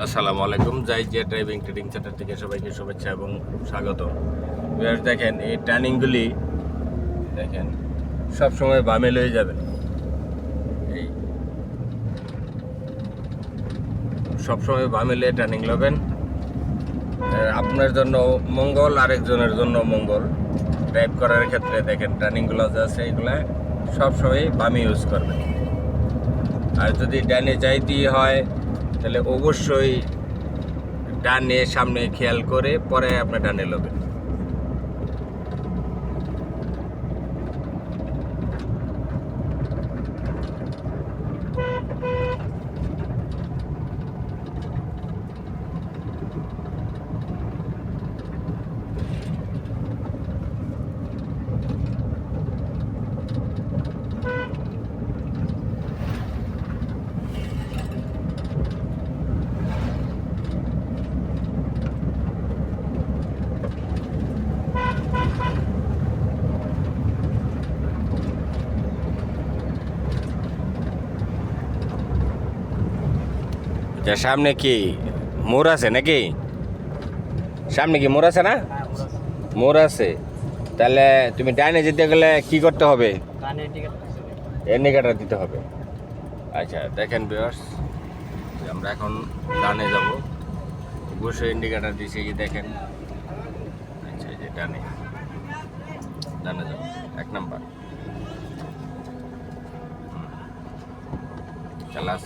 আসসালামু আলাইকুম যাই যে ড্রাইভিং ট্রেডিং সেন্টার থেকে সবাইকে শুভেচ্ছা এবং স্বাগত দেখেন, এই টার্নিংগুলি, দেখেন সব সময় বামে লয়ে যাবেন এই সব সময় বামে লয়ে টার্নিং লবেন। আপনার জন্য মঙ্গল, আরেকজনের জন্য মঙ্গল। ড্রাইভ করার ক্ষেত্রে দেখেন টার্নিংগুলো যে আছে এগুলা, সবসময় বামে ইউজ করবেন। আর যদি ডানে যাইতেই হয় তাহলে অবশ্যই ডানে সামনে খেয়াল করে পরে আপনার ডানে লবেন আচ্ছা সামনে কি মোর আছে নাকি? সামনে কি মোর আছে না? মোর আছে। তাহলে তুমি ডাইনে যেতে গেলে কি করতে হবে? টিকিট দিতে হবে। আচ্ছা দেখেন বিয়ার্স আমরা এখন ডানে যাব। বসে ইন্ডিকেটার দিছে কি দেখেন। আচ্ছা যে ডানে ডানে যাব এক নাম্বার। চালাস